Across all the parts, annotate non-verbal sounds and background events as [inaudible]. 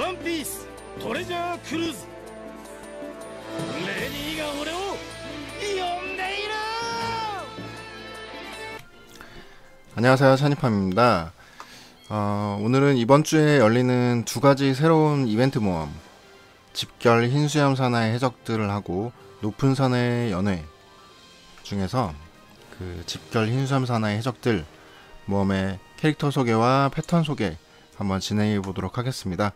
원피스 도레저 크루즈. 레디가 오레오 이엄네이로 안녕하세요 찬이팜입니다. 어, 오늘은 이번 주에 열리는 두 가지 새로운 이벤트 모험 집결 흰수염 산하의 해적들을 하고 높은 산의 연회 중에서 그 집결 흰수염 산하의 해적들 모험의 캐릭터 소개와 패턴 소개 한번 진행해 보도록 하겠습니다.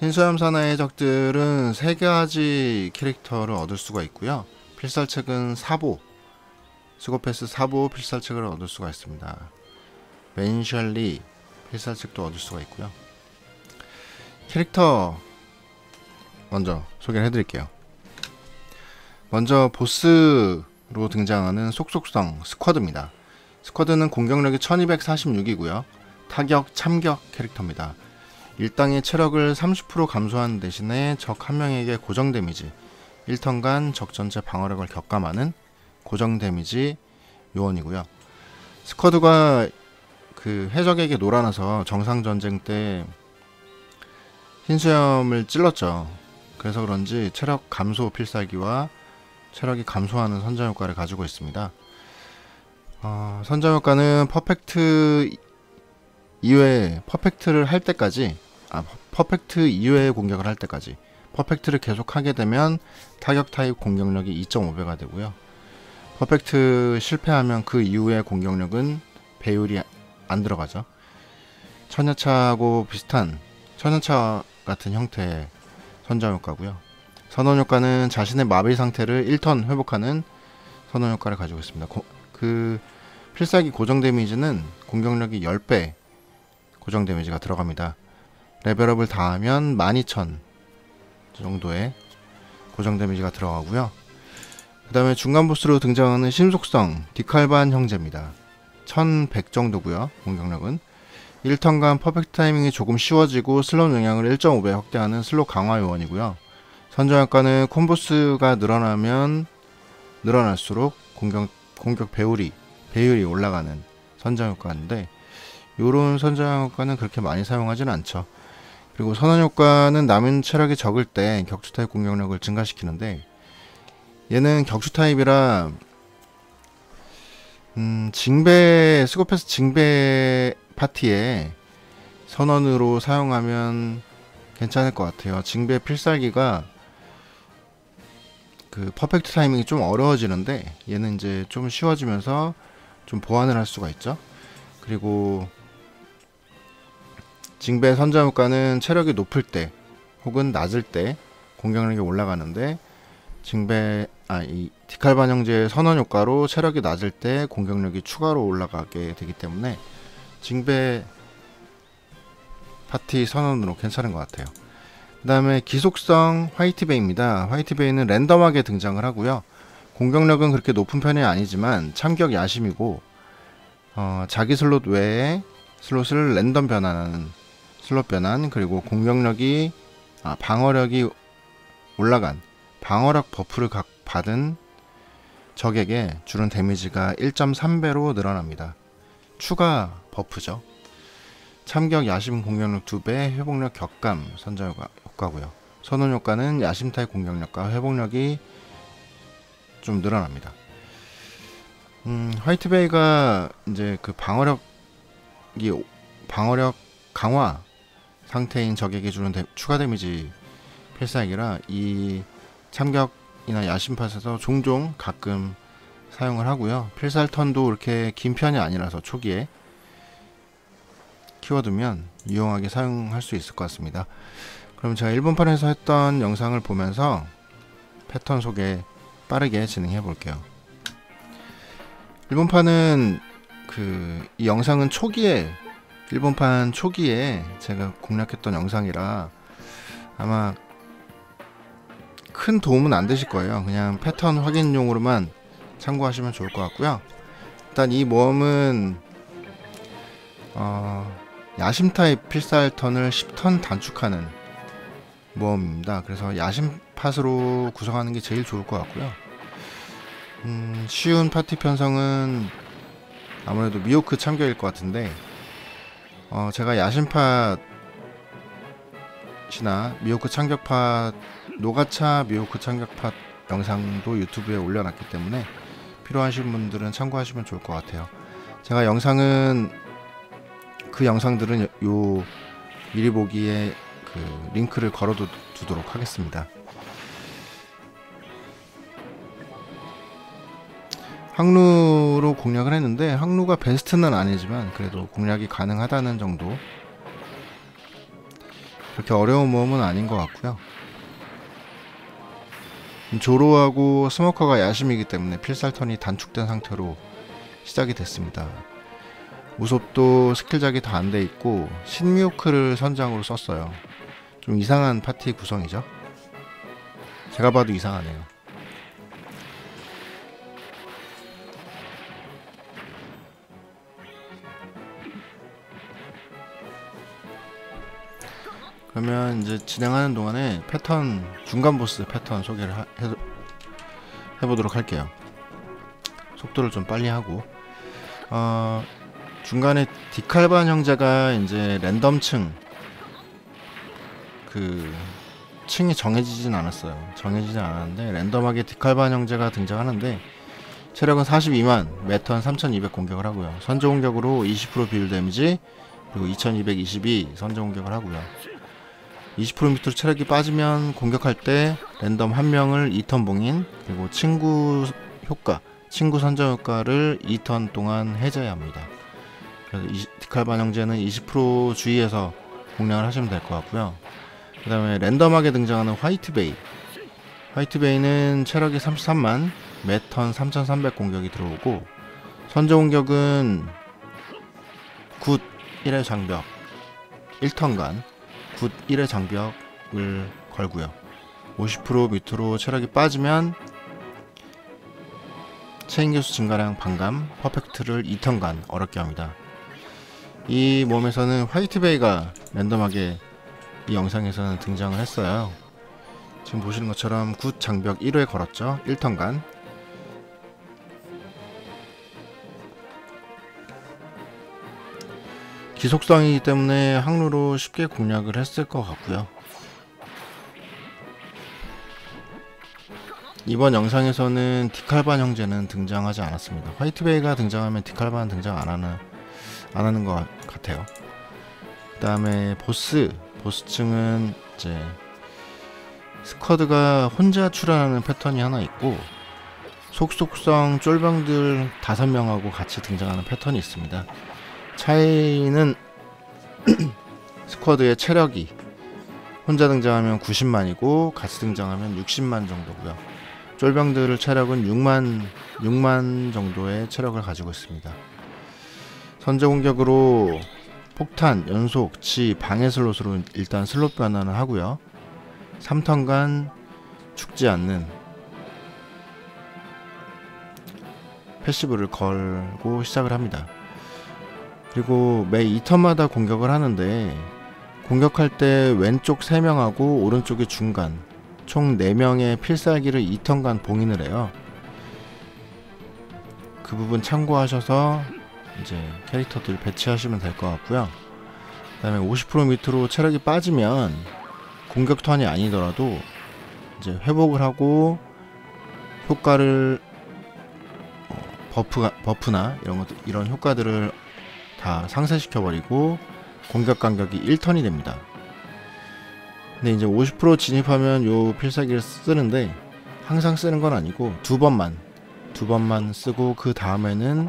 흰수염 산하의 해적들은 세 가지 캐릭터를 얻을 수가 있고요. 필살책은 사보, 스고패스 사보 필살책을 얻을 수가 있습니다. 맨셜리 필살책도 얻을 수가 있고요. 캐릭터 먼저 소개를 해드릴게요. 먼저 보스로 등장하는 속속성 스쿼드입니다. 스쿼드는 공격력이 1246이고요. 타격, 참격 캐릭터입니다. 일당의 체력을 30% 감소하는 대신에 적 한 명에게 고정 데미지 1턴간 적 전체 방어력을 격감하는 고정 데미지 요원이고요. 스쿼드가 그 해적에게 놀아나서 정상 전쟁 때 흰수염을 찔렀죠. 그래서 그런지 체력 감소 필살기와 체력이 감소하는 선점 효과를 가지고 있습니다. 어, 선점 효과는 퍼펙트 이외에 퍼펙트를 할 때까지 아 퍼펙트 이외의 공격을 할 때까지 퍼펙트를 계속 하게 되면 타격 타입 공격력이 2.5배가 되고요. 퍼펙트 실패하면 그 이후의 공격력은 배율이 안 들어가죠. 천여차하고 비슷한 천여차 같은 형태의 선점 효과고요. 선원 효과는 자신의 마비 상태를 1턴 회복하는 선원 효과를 가지고 있습니다. 고, 그 필살기 고정 데미지는 공격력이 10배 고정 데미지가 들어갑니다. 레벨업을 다 하면 12,000 정도의 고정 데미지가 들어가고요. 그 다음에 중간 보스로 등장하는 신속성 디칼반 형제입니다. 1100 정도고요. 공격력은 1턴간 퍼펙트 타이밍이 조금 쉬워지고 슬롯 영향을 1.5배 확대하는 슬롯 강화 요원이고요. 선정 효과는 콤보스가 늘어나면 늘어날수록 공격 공격 배율이 배율이 올라가는 선정 효과인데 요런 선정 효과는 그렇게 많이 사용하지는 않죠. 그리고 선언 효과는 남은 체력이 적을 때 격투 타입 공격력을 증가시키는데 얘는 격투 타입이라 음, 징배 스코패스 징배 파티에 선언으로 사용하면 괜찮을 것 같아요. 징배 필살기가 그 퍼펙트 타이밍이 좀 어려워지는데 얘는 이제 좀 쉬워지면서 좀 보완을 할 수가 있죠. 그리고 징배 선자 효과는 체력이 높을 때 혹은 낮을 때 공격력이 올라가는데 징배 아이 디칼반 형제의 선언 효과로 체력이 낮을 때 공격력이 추가로 올라가게 되기 때문에 징배 파티 선언으로 괜찮은 것 같아요. 그 다음에 기속성 화이트베이입니다. 화이트베이는 랜덤하게 등장을 하고요. 공격력은 그렇게 높은 편이 아니지만 참격 야심이고 어, 자기 슬롯 외에 슬롯을 랜덤 변환하는 슬롯 변환 그리고 공격력이 아, 방어력이 올라간 방어력 버프를 각 받은 적에게 주는 데미지가 1.3배로 늘어납니다. 추가 버프죠. 참격 야심 공격력 2배, 회복력 격감 선정 효과고요. 선원 효과는 야심 타입 공격력과 회복력이 좀 늘어납니다. 음, 화이트베이가 이제 그 방어력이 방어력 강화 상태인 적에게 주는 데, 추가 데미지 필살기라 이 참격이나 야심팟에서 종종 가끔 사용을 하고요. 필살 턴도 이렇게 긴 편이 아니라서 초기에 키워두면 유용하게 사용할 수 있을 것 같습니다. 그럼 제가 일본판에서 했던 영상을 보면서 패턴 소개 빠르게 진행해 볼게요. 일본판은 그 이 영상은 초기에 일본판 초기에 제가 공략했던 영상이라 아마 큰 도움은 안 되실 거예요. 그냥 패턴 확인용으로만 참고하시면 좋을 것 같고요. 일단 이 모험은 어, 야심 타입 필살 턴을 10턴 단축하는 모험입니다. 그래서 야심 팟으로 구성하는 게 제일 좋을 것 같고요. 음, 쉬운 파티 편성은 아무래도 미호크 참교일 것 같은데 어, 제가 야심팟 팟이나 미호크 창격팟 노가차 미호크 창격팟 영상도 유튜브에 올려놨기 때문에 필요하신 분들은 참고하시면 좋을 것 같아요. 제가 영상은 그 영상들은 요 미리 보기에 그 링크를 걸어 두도록 하겠습니다. 항루로 공략을 했는데 항루가 베스트는 아니지만 그래도 공략이 가능하다는 정도. 그렇게 어려운 모험은 아닌 것 같고요. 조로하고 스모커가 야심이기 때문에 필살턴이 단축된 상태로 시작이 됐습니다. 우섭도 스킬작이 다 안 돼 있고 신미호크를 선장으로 썼어요. 좀 이상한 파티 구성이죠? 제가 봐도 이상하네요 그러면 이제 진행하는 동안에 패턴 중간 보스 패턴 소개를 하, 해, 해보도록 할게요. 속도를 좀 빨리 하고 어, 중간에 디칼반 형제가 이제 랜덤층 그 층이 정해지진 않았어요. 정해지진 않았는데 랜덤하게 디칼반 형제가 등장하는데 체력은 42만, 매턴 3200 공격을 하고요. 선제 공격으로 20% 비율 데미지 그리고 2222 선제 공격을 하고요. 20% 밑으로 체력이 빠지면 공격할 때 랜덤 한 명을 2턴 봉인 그리고 친구 효과 친구 선정 효과를 2턴 동안 해제해야 합니다. 그래서 디칼반 형제는 20% 주의해서 공략을 하시면 될 것 같고요. 그 다음에 랜덤하게 등장하는 화이트베이 화이트베이는 체력이 33만 매턴 3300 공격이 들어오고 선제 공격은 굿 1회 장벽 1턴간 굿 1의 장벽을 걸고요. 50% 밑으로 체력이 빠지면 체인 개수 증가량 반감 퍼펙트를 2턴간 어렵게 합니다. 이 몸에서는 화이트베이가 랜덤하게 이 영상에서는 등장을 했어요. 지금 보시는 것처럼 굿 장벽 1회 걸었죠. 1턴간 기속성이기 때문에 항로로 쉽게 공략을 했을 것 같고요. 이번 영상에서는 디칼반 형제는 등장하지 않았습니다. 화이트베이가 등장하면 디칼반은 등장 안 하는 안 하는 것 같아요. 그 다음에 보스 보스층은 이제 스쿼드가 혼자 출연하는 패턴이 하나 있고 속속성 쫄병들 다섯 명하고 같이 등장하는 패턴이 있습니다. 차이는 [clears throat] 스쿼드의 체력이 혼자 등장하면 90만이고 같이 등장하면 60만 정도고요. 쫄병들의 체력은 6만 6만 정도의 체력을 가지고 있습니다. 선제 공격으로 폭탄, 연속, 지, 방해 슬롯으로 일단 슬롯 변환을 하고요. 3턴간 죽지 않는 패시브를 걸고 시작을 합니다. 그리고 매 2턴마다 공격을 하는데 공격할 때 왼쪽 3명하고 오른쪽이 중간 총 4명의 필살기를 2턴간 봉인을 해요. 그 부분 참고하셔서 이제 캐릭터들 배치하시면 될 것 같고요. 그 다음에 50% 밑으로 체력이 빠지면 공격 턴이 아니더라도 이제 회복을 하고 효과를 어, 버프가 버프나 이런 것 이런 효과들을 다 상쇄시켜버리고 공격 간격이 1턴이 됩니다. 근데 이제 50% 진입하면 요 필살기를 쓰는데 항상 쓰는 건 아니고 두 번만 두 번만 쓰고 그 다음에는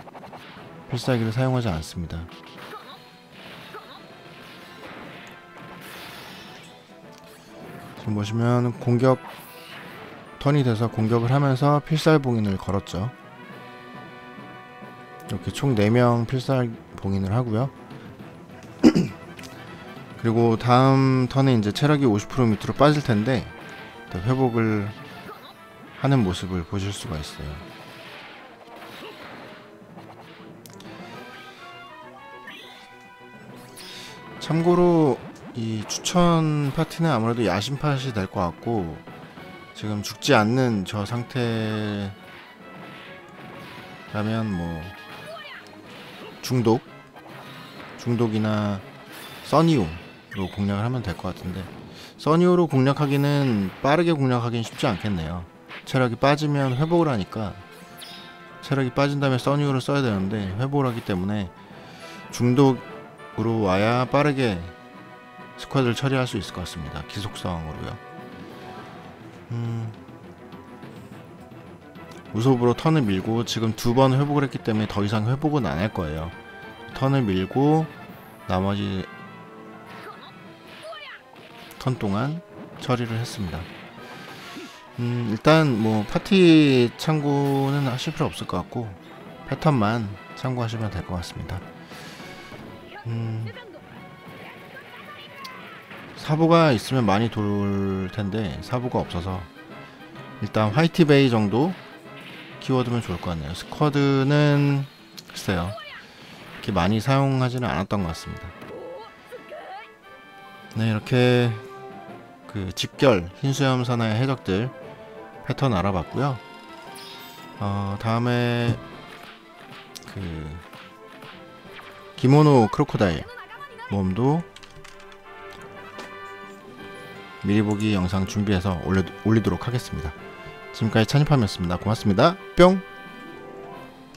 필살기를 사용하지 않습니다. 지금 보시면 공격 턴이 돼서 공격을 하면서 필살 봉인을 걸었죠. 이렇게 총 4명 필살 봉인을 하고요. [clears throat] 그리고 다음 턴에 이제 체력이 50% 밑으로 빠질 텐데 회복을 하는 모습을 보실 수가 있어요. 참고로 이 추천 파티는 아무래도 야심 팟이 될 것 같고 지금 죽지 않는 저 상태라면 뭐 중독 중독이나 써니움 공략을 하면 될 것 같은데 써니오로 공략하기는 빠르게 공략하기는 쉽지 않겠네요. 체력이 빠지면 회복을 하니까 체력이 빠진 다음에 써니오를 써야 되는데 회복을 하기 때문에 중독으로 와야 빠르게 스쿼드를 처리할 수 있을 것 같습니다. 기속 상황으로요. 음, 우섭으로 턴을 밀고 지금 두 번 회복을 했기 때문에 더 이상 회복은 안 할 거예요. 턴을 밀고 나머지 턴 동안 처리를 했습니다. 음, 일단 뭐 파티 참고는 하실 필요 없을 것 같고 패턴만 참고하시면 될 것 같습니다. 음, 사보가 있으면 많이 돌 텐데 사보가 없어서 일단 화이트 베이 정도 키워드면 좋을 것 같네요. 스쿼드는 글쎄요. 이렇게 많이 사용하지는 않았던 것 같습니다. 네, 이렇게 그 집결 흰수염 사나의 해적들 패턴 알아봤고요. 어, 다음에 그 기모노 크로코다일 모험도 미리 보기 영상 준비해서 올려, 올리도록 하겠습니다. 지금까지 찬입함이었습니다. 고맙습니다. 뿅!